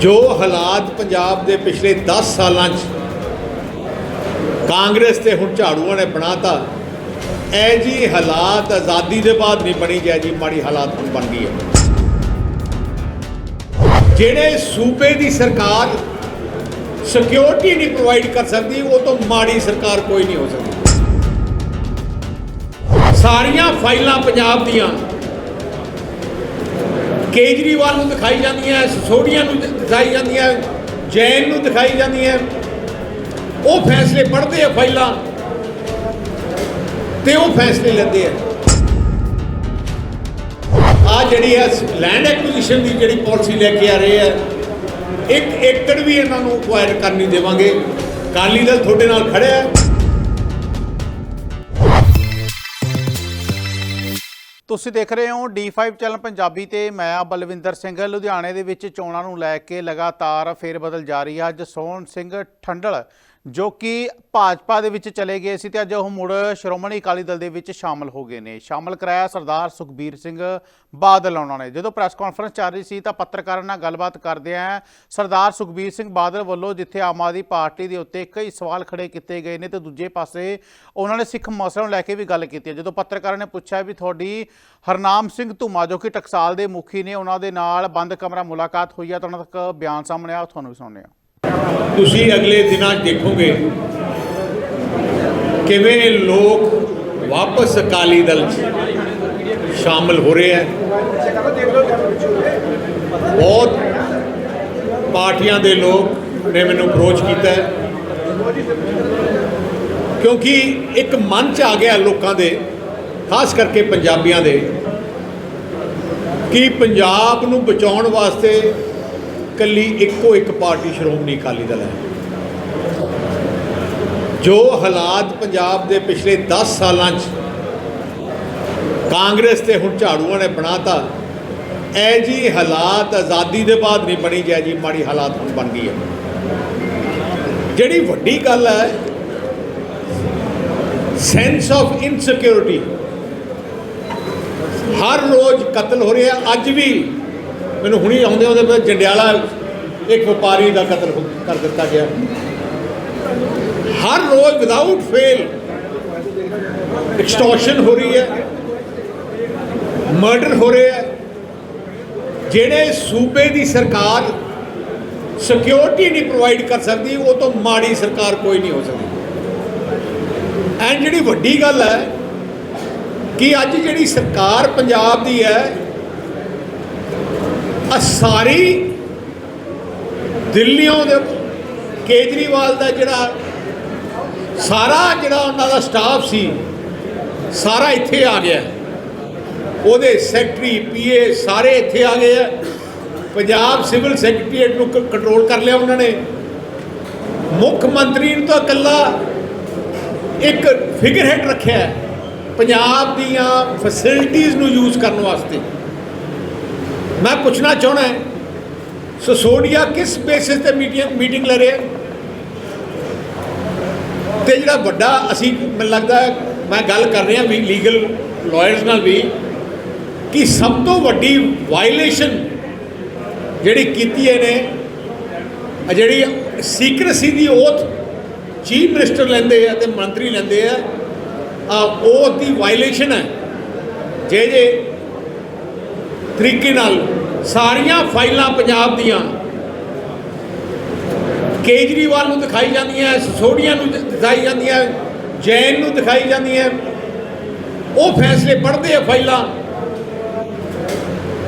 ਜੋ ਹਾਲਾਤ ਪੰਜਾਬ ਦੇ ਪਿਛਲੇ 10 ਸਾਲਾਂ 'ਚ ਕਾਂਗਰਸ ਤੇ ਹੁਣ ਝਾੜੂਆਂ ਨੇ ਬਣਾਤਾ ਐ ਜੀ ਹਾਲਾਤ ਆਜ਼ਾਦੀ ਦੇ ਬਾਅਦ ਨਹੀਂ ਬਣੀ ਜੈ ਜੀ, ਮਾੜੀ ਹਾਲਾਤ ਹੁਣ ਬਣ ਗਈ ਹੈ। ਜਿਹੜੇ ਸੂਬੇ ਦੀ ਸਰਕਾਰ ਸਿਕਿਉਰਿਟੀ ਨਹੀਂ ਪ੍ਰੋਵਾਈਡ ਕਰ ਸਕਦੀ, ਉਹ ਤੋਂ ਮਾੜੀ ਸਰਕਾਰ ਕੋਈ ਨਹੀਂ ਹੋ ਸਕਦੀ। ਸਾਰੀਆਂ ਫਾਈਲਾਂ ਪੰਜਾਬ ਦੀਆਂ ਕੇਜਰੀਵਾਲ ਨੂੰ ਦਿਖਾਈ ਜਾਂਦੀਆਂ ਸਸੋਡੀਆ ਨੂੰ ਦ- ਦਿਖਾਈ ਜਾਂਦੀਆਂ ਜੈਨ ਨੂੰ ਦਿਖਾਈ ਜਾਂਦੀਆਂ ਉਹ ਫੈਸਲੇ ਪੜ੍ਹਦੇ ਆ ਫਾਈਲਾਂ ਤੇ ਉਹ ਫੈਸਲੇ ਲੈਂਦੇ ਆ। ਆ ਜਿਹੜੀ ਹੈ ਲੈਂਡ ਐਕੁਜੀਸ਼ਨ ਦੀ ਜਿਹੜੀ ਪਾਲਿਸੀ ਲੈ ਕੇ ਆ ਰਹੇ ਆ, ਇੱਕ ਏਕੜ ਵੀ ਇਹਨਾਂ ਨੂੰ ਅਕਵਾਇਰ ਕਰਨੀ ਦੇਵਾਂਗੇ। ਕਾਲੀ ਦਲ ਤੁਹਾਡੇ ਨਾਲ ਖੜਿਆ ਹੈ। ਤੁਸੀਂ ਦੇਖ ਰਹੇ ਹੋ D5 ਚੈਨਲ ਪੰਜਾਬੀ ਤੇ ਮੈਂ ਆ ਬਲਵਿੰਦਰ ਸਿੰਘ। ਲੁਧਿਆਣੇ ਦੇ ਵਿੱਚ ਚੋਣਾਂ ਨੂੰ ਲੈ ਕੇ ਲਗਾਤਾਰ ਫੇਰਬਦਲ ਜਾਰੀ ਹੈ ਅੱਜ ਸੋਹਣ ਸਿੰਘ ਠੰਡਲ ਜੋ ਕਿ ਭਾਜਪਾ ਦੇ ਵਿੱਚ ਚਲੇ ਗਏ ਸੀ ਤੇ ਅੱਜ ਉਹ ਮੁੜ ਸ਼੍ਰੋਮਣੀ ਅਕਾਲੀ ਦਲ ਦੇ ਵਿੱਚ ਸ਼ਾਮਲ ਹੋ ਗਏ ਨੇ। ਸ਼ਾਮਲ ਕਰਾਇਆ ਸਰਦਾਰ ਸੁਖਬੀਰ ਸਿੰਘ ਬਾਦਲ ਉਹਨਾਂ ਨੇ। ਜਦੋਂ ਪ੍ਰੈਸ ਕਾਨਫਰੰਸ ਚੱਲ ਰਹੀ ਸੀ ਤਾਂ ਪੱਤਰਕਾਰਾਂ ਨਾਲ ਗੱਲਬਾਤ ਕਰਦਿਆਂ ਸਰਦਾਰ ਸੁਖਬੀਰ ਸਿੰਘ ਬਾਦਲ ਵੱਲੋਂ ਜਿੱਥੇ ਆਮ ਆਦਮੀ ਪਾਰਟੀ ਦੇ ਉੱਤੇ ਕਈ ਸਵਾਲ ਖੜੇ ਕੀਤੇ ਗਏ ਨੇ ਤੇ ਦੂਜੇ ਪਾਸੇ ਉਹਨਾਂ ਨੇ ਸਿੱਖ ਮਸਲੇ ਨੂੰ ਲੈ ਕੇ ਵੀ ਗੱਲ ਕੀਤੀ ਹੈ। ਜਦੋਂ ਪੱਤਰਕਾਰਾਂ ਨੇ ਪੁੱਛਿਆ ਵੀ ਤੁਹਾਡੀ ਹਰਨਾਮ ਸਿੰਘ ਧੁਮਾ, ਜੋ ਕਿ ਟਕਸਾਲ ਦੇ ਮੁਖੀ ਨੇ, ਉਹਨਾਂ ਦੇ ਨਾਲ ਬੰਦ ਕਮਰਾ ਮੁਲਾਕਾਤ ਹੋਈ ਆ ਤਾਂ ਉਹਨਾਂ ਤੱਕ ਬਿਆਨ ਸਾਹਮਣੇ ਆ ਤੁਹਾਨੂੰ ਵੀ ਸੁਣਾਉਂਦੇ ਹਾਂ। ਤੁਸੀਂ ਅਗਲੇ ਦਿਨਾਂ 'ਚ ਦੇਖੋਗੇ ਕਿਵੇਂ ਲੋਕ ਵਾਪਸ ਅਕਾਲੀ ਦਲ 'ਚ ਸ਼ਾਮਲ ਹੋ ਰਹੇ ਹੈ। ਬਹੁਤ ਪਾਰਟੀਆਂ ਦੇ ਲੋਕ ਨੇ ਮੈਨੂੰ ਅਪਰੋਚ ਕੀਤਾ ਹੈ। ਕਿਉਂਕਿ ਇੱਕ ਮਨ 'ਚ ਆ ਗਿਆ ਲੋਕਾਂ ਦੇ, ਖਾਸ ਕਰਕੇ ਪੰਜਾਬੀਆਂ ਦੇ, ਕਿ ਪੰਜਾਬ ਨੂੰ ਬਚਾਉਣ ਵਾਸਤੇ ਇਕੱਲੀ ਇੱਕੋ ਇੱਕ ਪਾਰਟੀ ਸ਼੍ਰੋਮਣੀ ਅਕਾਲੀ ਦਲ ਹੈ। ਜੋ ਹਾਲਾਤ ਪੰਜਾਬ ਦੇ ਪਿਛਲੇ 10 ਸਾਲਾਂ 'ਚ ਕਾਂਗਰਸ ਤੇ ਹੁਣ ਝਾੜੂਆਂ ਨੇ ਬਣਾਤਾ ਐ ਜੀ ਹਾਲਾਤ ਆਜ਼ਾਦੀ ਦੇ ਬਾਅਦ ਨਹੀਂ ਬਣੀ ਜੈ ਜੀ ਮਾੜੀ ਹਾਲਾਤ ਹੁਣ ਬਣ ਗਈ ਹੈ। ਜਿਹੜੀ ਵੱਡੀ ਗੱਲ ਹੈ ਸੈਂਸ ਆਫ ਇਨਸਿਕਿਉਰਿਟੀ ਹਰ ਰੋਜ਼ ਕਤਲ ਹੋ ਰਿਹਾ, ਅੱਜ ਵੀ ਮੈਨੂੰ ਹੁਣੀ ਆਉਂਦੇ ਉਹਦੇ ਪਏ ਜੰਡਿਆਲਾ ਇੱਕ ਵਪਾਰੀ ਦਾ ਕਤਲ ਕਰ ਦਿੱਤਾ ਗਿਆ। ਹਰ ਰੋਜ਼ ਵਿਦਆਊਟ ਫੇਲ ਐਕਸਟੋਰਸ਼ਨ ਹੋ ਰਹੀ ਹੈ ਮਰਡਰ ਹੋ ਰਿਹਾ ਹੈ। ਜਿਹੜੇ ਸੂਬੇ ਦੀ ਸਰਕਾਰ ਸਿਕਿਉਰਿਟੀ ਨਹੀਂ ਪ੍ਰੋਵਾਈਡ ਕਰ ਸਕਦੀ, ਉਹ ਤੋਂ ਮਾੜੀ ਸਰਕਾਰ ਕੋਈ ਨਹੀਂ ਹੋ ਸਕਦੀ। ਐਂਡ ਜਿਹੜੀ ਵੱਡੀ ਗੱਲ ਹੈ ਕਿ ਅੱਜ ਜਿਹੜੀ ਸਰਕਾਰ ਪੰਜਾਬ ਦੀ ਹੈ ਆ ਸਾਰੀ ਦਿੱਲੀੋਂ ਦੇ ਕੇਜਰੀਵਾਲ ਦਾ ਜਿਹੜਾ ਸਾਰਾ ਜਿਹੜਾ ਉਹਨਾਂ ਦਾ ਸਟਾਫ ਸੀ, ਸਾਰਾ ਇੱਥੇ ਆ ਗਿਆ। ਉਹਦੇ ਸੈਕਟਰੀ ਪੀਏ ਸਾਰੇ ਇੱਥੇ ਆ ਗਏ ਆ। ਪੰਜਾਬ ਸਿਵਲ ਸੈਕਟਰੀਏਟ ਨੂੰ ਕੰਟਰੋਲ ਕਰ ਲਿਆ ਉਹਨਾਂ ਨੇ। ਮੁੱਖ ਮੰਤਰੀ ਨੂੰ ਤਾਂ ਇਕੱਲਾ ਇੱਕ ਫਿਗਰ ਹੈਡ ਰੱਖਿਆ ਪੰਜਾਬ ਦੀਆਂ ਫੈਸਿਲਿਟੀਆਂ ਨੂੰ ਯੂਜ਼ ਕਰਨ ਵਾਸਤੇ। ਮੈਂ ਪੁੱਛਣਾ ਚਾਹਣਾ ਹੈ, ਸਸੋਡੀਆ ਕਿਸ ਬੇਸਿਸ ਤੇ ਮੀਟਿੰਗ ਮੀਟਿੰਗ ਲੈ ਰਿਹਾ ਤੇ ਜਿਹੜਾ ਵੱਡਾ ਅਸੀਂ, ਮੈਨੂੰ ਲੱਗਦਾ ਮੈਂ ਗੱਲ ਕਰ ਰਿਹਾ ਵੀ ਲੀਗਲ ਲਾਇਰਸ ਨਾਲ ਵੀ, ਕਿ ਸਭ ਤੋਂ ਵੱਡੀ ਵਾਇਲੇਸ਼ਨ ਜਿਹੜੀ ਕੀਤੀ ਇਹਨੇ ਜਿਹੜੀ ਸੀਕ੍ਰੇਸੀ ਦੀ ਓਥ ਚੀਫ ਮਿਨਿਸਟਰ ਲੈਂਦੇ ਆ ਤੇ ਮੰਤਰੀ ਲੈਂਦੇ ਆ ਆ ਉਹ ਦੀ ਵਾਇਲੇਸ਼ਨ ਹੈ। ਜੇ ਜੇ ਤਰੀਕੇ ਨਾਲ ਸਾਰੀਆਂ ਫਾਈਲਾਂ ਪੰਜਾਬ ਦੀਆਂ ਕੇਜਰੀਵਾਲ ਨੂੰ ਦਿਖਾਈ ਜਾਂਦੀਆਂ ਸਸੋਡੀਆ ਨੂੰ ਦਿਖਾਈ ਜਾਂਦੀਆਂ, ਜੈਨ ਨੂੰ ਦਿਖਾਈ ਜਾਂਦੀਆਂ। ਉਹ ਫੈਸਲੇ ਪੜ੍ਹਦੇ ਆ ਫਾਈਲਾਂ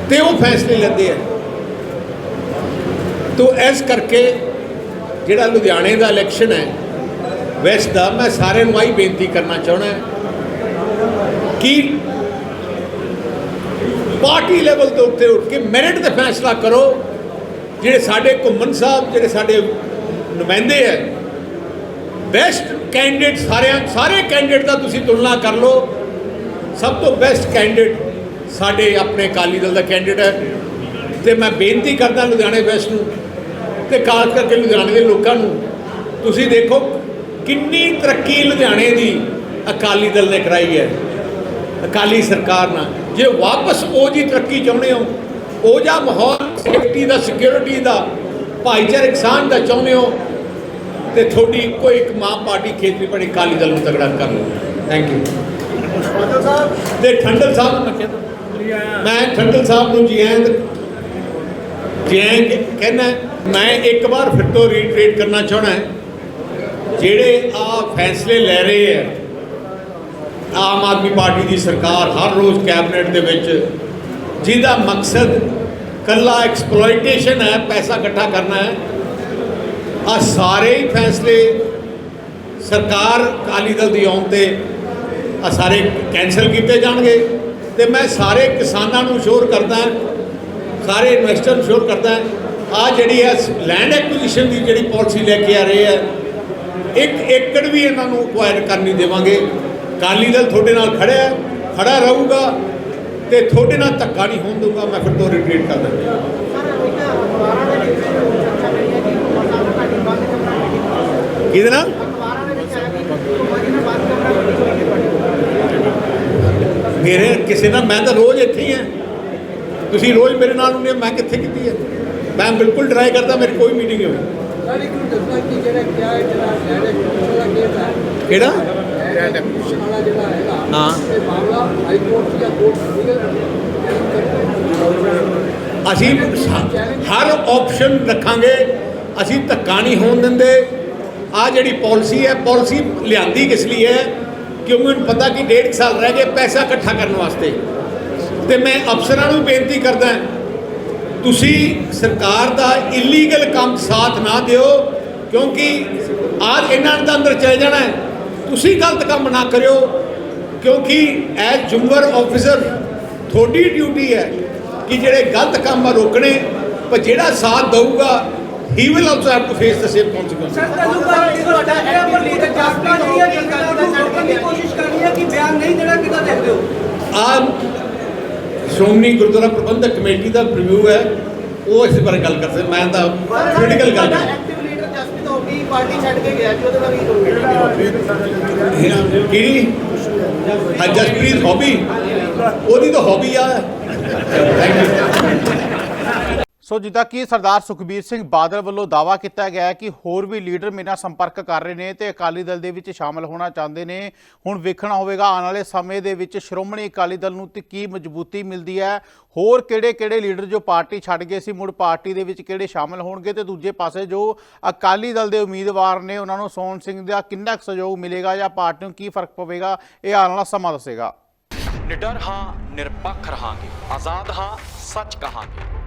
ਤੇ ਉਹ ਫੈਸਲੇ ਲੈਂਦੇ ਆ। ਤੋ ਇਸ ਕਰਕੇ ਜਿਹੜਾ ਲੁਧਿਆਣੇ ਦਾ ਇਲੈਕਸ਼ਨ ਹੈ ਵੈਸਟ ਦਾ ਮੈਂ ਸਾਰਿਆਂ ਨੂੰ ਆਹੀ ਬੇਨਤੀ ਕਰਨਾ ਚਾਹਣਾ ਕਿ ਪਾਰਟੀ ਲੈਵਲ ਦੇ ਉੱਤੇ ਉੱਠ ਕੇ ਮੈਰਿਟ ਦਾ ਫੈਸਲਾ ਕਰੋ। ਜਿਹੜੇ ਸਾਡੇ ਘੁੰਮਣ ਸਾਹਿਬ, ਜਿਹੜੇ ਸਾਡੇ ਨੁਮਾਇੰਦੇ ਹੈ ਬੈਸਟ ਕੈਂਡੀਡੇਟ ਸਾਰਿਆਂ ਸਾਰੇ ਕੈਂਡੀਡੇਟ ਦਾ ਤੁਸੀਂ ਤੁਲਨਾ ਕਰ ਲਓ। ਸਭ ਤੋਂ ਬੈਸਟ ਕੈਂਡੀਡੇਟ ਸਾਡੇ ਆਪਣੇ ਅਕਾਲੀ ਦਲ ਦਾ ਕੈਂਡੀਡੇਟ ਹੈ। ਤੇ ਮੈਂ ਬੇਨਤੀ ਕਰਦਾ ਲੁਧਿਆਣੇ ਵੈਸਟ ਨੂੰ ਤੇ ਖਾਸ ਕਰਕੇ ਲੁਧਿਆਣੇ ਦੇ ਲੋਕਾਂ ਨੂੰ, ਤੁਸੀਂ ਦੇਖੋ ਕਿੰਨੀ ਤਰੱਕੀ ਲੁਧਿਆਣੇ ਦੀ ਅਕਾਲੀ ਦਲ ਨੇ ਕਰਾਈ ਹੈ। ਅਕਾਲੀ ਸਰਕਾਰ ਨਾਲ। ਜੇ ਵਾਪਸ ਉਹ ਜੀ ਤਰੱਕੀ ਚਾਹੁੰਦੇ ਹੋ ਉਹ ਜਾਂ ਮਾਹੌਲ ਸੇਫਟੀ ਦਾ ਸਿਕਿਉਰਿਟੀ ਦਾ ਭਾਈਚਾਰਕ ਸਾਂਝ ਦਾ ਚਾਹੁੰਦੇ ਹੋ ਤੇ ਤੁਹਾਡੀ ਇੱਕੋ ਇੱਕ ਮਾਂ ਪਾਰਟੀ ਖੇਤਰੀ ਕਾਲੀ ਦਲ ਨੂੰ ਤਗੜਾ ਕਰ ਲਓ ਥੈਂਕ ਯੂ ਤੇ ਠੰਡਲ ਸਾਹਿਬ ਨੂੰ ਮੈਂ ਠੰਡਲ ਸਾਹਿਬ ਨੂੰ ਜੀ ਆਇਆਂ ਜੀ ਆਇਆਂ ਕਹਿੰਦਾ ਮੈਂ ਇੱਕ ਵਾਰ ਫਿਰ ਤੋਂ ਰੀਟਰੇਟ ਕਰਨਾ ਚਾਹਣਾ ਜਿਹੜੇ ਆ ਫੈਸਲੇ ਲੈ ਰਹੇ ਹੈ ਆਮ ਆਦਮੀ ਪਾਰਟੀ ਦੀ ਸਰਕਾਰ ਹਰ ਰੋਜ਼ ਕੈਬਨਿਟ ਦੇ ਵਿੱਚ, ਜਿਹਦਾ ਮਕਸਦ ਕੱਲਾ ਐਕਸਪਲੋਇਟੇਸ਼ਨ ਹੈ, ਪੈਸਾ ਇਕੱਠਾ ਕਰਨਾ ਹੈ। ਆ ਸਾਰੇ ਹੀ ਫੈਸਲੇ ਸਰਕਾਰ ਅਕਾਲੀ ਦਲ ਦੀ ਆਉਣ ਤੇ ਆ ਸਾਰੇ ਕੈਨਸਲ ਕੀਤੇ ਜਾਣਗੇ। ਤੇ ਮੈਂ ਸਾਰੇ ਕਿਸਾਨਾਂ ਨੂੰ ਸ਼ੋਰ ਕਰਦਾ ਸਾਰੇ ਇਨਵੈਸਟਰ ਨੂੰ ਸ਼ੋਰ ਕਰਦਾ ਆ ਜਿਹੜੀ ਹੈ ਲੈਂਡ ਐਕੁਜੀਸ਼ਨ ਦੀ ਜਿਹੜੀ ਪਾਲਿਸੀ ਲੈ ਕੇ ਆ ਰਹੇ ਹੈ, ਇੱਕ ਏਕੜ ਵੀ ਇਹਨਾਂ ਨੂੰ ਅਕਵਾਇਰ ਕਰਨੀ ਦੇਵਾਂਗੇ। ਅਕਾਲੀ ਦਲ ਤੁਹਾਡੇ ਨਾਲ ਖੜਿਆ ਹੈ, ਖੜਾ ਰਹੂਗਾ ਤੇ ਤੁਹਾਡੇ ਨਾਲ ਧੱਕਾ ਨਹੀਂ ਹੋਣ ਦਊਗਾ ਮੈਂ ਫਿਰ ਤੋਂ ਰਿਟਰੀਟ ਕਰ ਦਿੰਦਾ। ਕਿਹਦੇ ਨਾਲ? ਮੇਰੇ ਕਿਸੇ ਨਾਲ ਮੈਂ ਤਾਂ ਰੋਜ਼ ਇੱਥੇ ਹੀ ਹਾਂ। ਤੁਸੀਂ ਰੋਜ਼ ਮੇਰੇ ਨਾਲ ਹੁੰਦੇ ਹੋ, ਮੈਂ ਕਿੱਥੇ ਕੀਤੀ ਹੈ? ਮੈਂ ਬਿਲਕੁਲ ਟਰਾਈ ਕਰਦਾ ਮੇਰੀ ਕੋਈ ਮੀਟਿੰਗ ਨਹੀਂ ਹੋਈ। ਸਾਰੇ ਨੂੰ ਦੱਸਣਾ ਕਿ ਜਿਹੜਾ ਕਿਹਾ ਹੈ ਜਿਹੜਾ ਲੈਂਡ ਐਕਵੀਜ਼ੀਸ਼ਨ ਦਾ ਕੇਸ ਹੈ? ਕਿਹੜਾ? ਲੈਂਡ ਐਕਵੀਜ਼ੀਸ਼ਨ ਹਾਂ। ਮਾਮਲਾ ਹਾਈ ਕੋਰਟ ਜਾਂ ਕੋਰਟ ਅਸੀਂ ਹਰ ਆਪਸ਼ਨ ਰੱਖਾਂਗੇ। ਅਸੀਂ ਧੱਕਾ ਨਹੀਂ ਹੋਣ ਦਿੰਦੇ। ਆ ਜਿਹੜੀ ਪਾਲਿਸੀ ਹੈ ਪਾਲਿਸੀ ਲਿਆਂਦੀ ਕਿਸ ਲਈ ਹੈ? ਕਿਉਂਕਿ ਮੈਨੂੰ ਪਤਾ ਕਿ ਡੇਢ ਕੁ ਸਾਲ ਰਹਿ ਗਏ ਪੈਸਾ ਇਕੱਠਾ ਕਰਨ ਵਾਸਤੇ। ਤੇ ਮੈਂ ਅਫਸਰਾਂ ਨੂੰ ਬੇਨਤੀ ਕਰਦਾ ਤੁਸੀਂ ਸਰਕਾਰ ਦਾ ਇਲੀਗਲ ਕੰਮ ਸਾਥ ਨਾ ਦਿਓ, ਕਿਉਂਕਿ ਆਜ ਇਹਨਾਂ ਦਾ ਅੰਦਰ ਚਲੇ ਜਾਣਾ ਹੈ। ਤੁਸੀਂ ਗਲਤ ਕੰਮ ਨਾ ਕਰਿਓ ਕਿਉਂਕਿ ਐਜ਼ ਜੁਮਰ ਆਫੀਸਰ ਤੁਹਾਡੀ ਡਿਊਟੀ ਹੈ ਕਿ ਜਿਹੜੇ ਗਲਤ ਕੰਮ ਆ ਰੋਕਣੇ ਪਰ ਜਿਹੜਾ ਸਾਥ ਦਊਗਾ he will also have to face the same consequence sir ਤੁਹਾਨੂੰ ਪਾਰਟੀ ਤੁਹਾਡਾ ਹੈ ਪਰ ਲੀਡਰ ਜਾਸਪਾ ਜਿਹੜੀ ਹੈ ਜਨਤਾ ਦਾ ਛੱਡਣ ਦੀ ਕੋਸ਼ਿਸ਼ ਕਰ ਰਹੀ ਹੈ ਕਿ ਬਿਆਨ ਨਹੀਂ ਦੇਣਾ ਕਿਦਾਂ ਦੇਖਦੇ ਹੋ? ਆ ਸ਼੍ਰੋਮਣੀ ਗੁਰਦੁਆਰਾ ਪ੍ਰਬੰਧਕ ਕਮੇਟੀ ਦਾ ਰਿਵਿਊ ਹੈ ਉਹ ਇਸ ਬਾਰੇ ਗੱਲ ਕਰਦੇ ਮੈਂ ਤਾਂ ਪੋਲੀਟੀਕਲ ਗੱਲ ਕਰ ਐਕਟਿਵ ਲੀਡਰ ਜਸਪੀਤ ਹੋਗੀ ਪਾਰਟੀ ਛੱਡ ਕੇ ਗਿਆ ਜੀ ਉਹਦੇ ਬਾਰੇ ਕੀ ਕਹੋਗੇ ਕਿਹੜੀ? ਹਾਂ ਜਸਪ੍ਰੀਤ ਹੌਬੀ ਉਹਦੀ ਤਾਂ ਹੌਬੀ ਆ। ਥੈਂਕ ਯੂ ਸੋ ਜਿੱਦਾਂ ਕਿ ਸਰਦਾਰ ਸੁਖਬੀਰ ਸਿੰਘ ਬਾਦਲ ਵੱਲੋਂ ਦਾਵਾ ਕੀਤਾ ਗਿਆ ਹੈ ਕਿ ਹੋਰ ਵੀ ਲੀਡਰ ਮੇਰੇ ਨਾਲ ਸੰਪਰਕ ਕਰ ਰਹੇ ਨੇ ਤੇ ਅਕਾਲੀ ਦਲ ਦੇ ਵਿੱਚ ਸ਼ਾਮਲ ਹੋਣਾ ਚਾਹੁੰਦੇ ਨੇ। ਹੁਣ ਵੇਖਣਾ ਹੋਵੇਗਾ, ਆਉਣ ਵਾਲੇ ਸਮੇਂ ਦੇ ਵਿੱਚ ਸ਼੍ਰੋਮਣੀ ਅਕਾਲੀ ਦਲ ਨੂੰ ਤੇ ਕੀ ਮਜ਼ਬੂਤੀ ਮਿਲਦੀ ਹੈ। ਹੋਰ ਕਿਹੜੇ-ਕਿਹੜੇ ਲੀਡਰ ਜੋ ਪਾਰਟੀ ਛੱਡ ਗਏ ਸੀ, ਮੁੜ ਪਾਰਟੀ ਦੇ ਵਿੱਚ ਕਿਹੜੇ ਸ਼ਾਮਲ ਹੋਣਗੇ ਤੇ ਦੂਜੇ ਪਾਸੇ ਜੋ ਅਕਾਲੀ ਦਲ ਦੇ ਉਮੀਦਵਾਰ ਨੇ ਉਹਨਾਂ ਨੂੰ ਸੋਹਣ ਸਿੰਘ ਦਾ ਕਿੰਨਾ ਕੁ ਸਹਿਯੋਗ ਮਿਲੇਗਾ ਜਾਂ ਪਾਰਟੀ ਨੂੰ ਕੀ ਫ਼ਰਕ ਪਵੇਗਾ, ਇਹ ਆਉਣ ਵਾਲਾ ਸਮਾਂ ਦੱਸੇਗਾ। ਨਿਡਰ ਹਾਂ, ਨਿਰਪੱਖ ਰਹਾਂਗੇ, ਆਜ਼ਾਦ ਹਾਂ, ਸੱਚ ਕਹਾਂਗੇ।